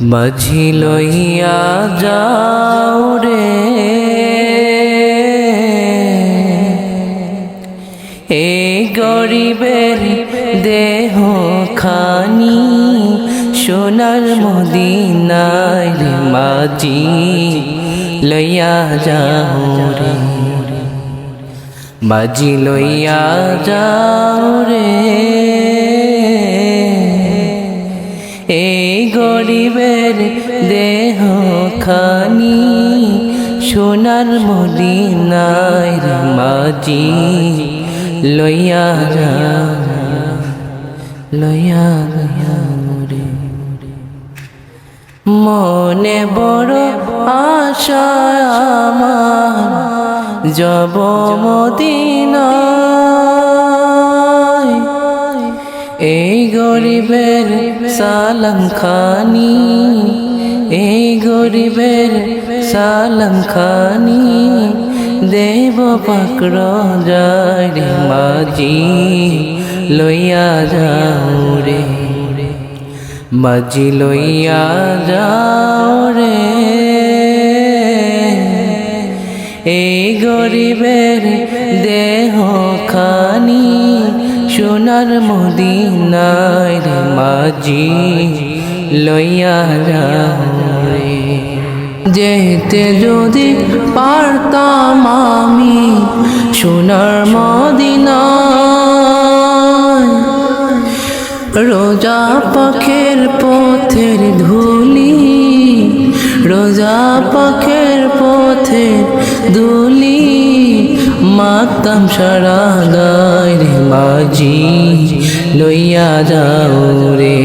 মাঝি লইয়া যাও রে। এই গরিবের দেহ খানি সোনার মদিনায় মাঝি লইয়া যাও রে। মাঝি লইয়া যাও রে। খানি সোনার মদিনায় মাঝি লইয়া যাও লইয়া মনে বড় আশা আমার, যাব মদিনায়। এই গরিবের সালাম খানি এই গরিবের সালাম খানি দেব পাকর যায় মাঝি, লইয়া যাও রে। মাঝি, লইয়া যাও রে। এই গরিবের দেহ খানি সোনার মদিনায় মাঝি লইয়া যাও যেতে যদি পারতাম আমি সোনার মদিনায়, রোজা পাখের পথের ধুলি, রোজা পাখের পথের ধুলি, মাতাম সারা গায় রে মাঝি, লইয়া যাও রে।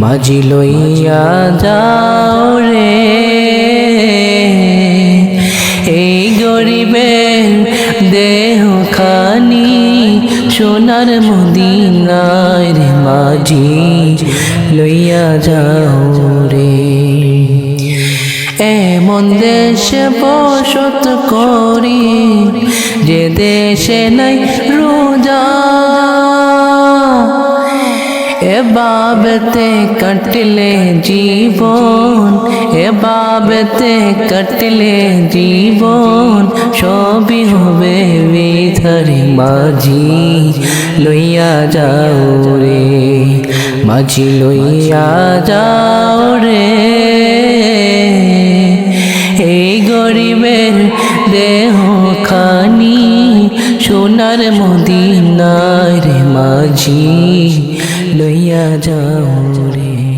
মাঝি লইয়া যাও রে। এই গরিবের দেহ খানি সোনার মদিনায় রে মাঝি লইয়া যাও রে। এমন দেশে বসত করি যে দেশে নাই রোজা এ বাবতে কাটলে জীবন, এ বাবতে কাটলে জীবন, সবই হবে বিধারে মাঝি। লইয়া যাও রে, মাঝি লইয়া যাও রে। এই গরিবের দেহ খানি সোনার মদিনার মাঝি লইয়া যাও রে।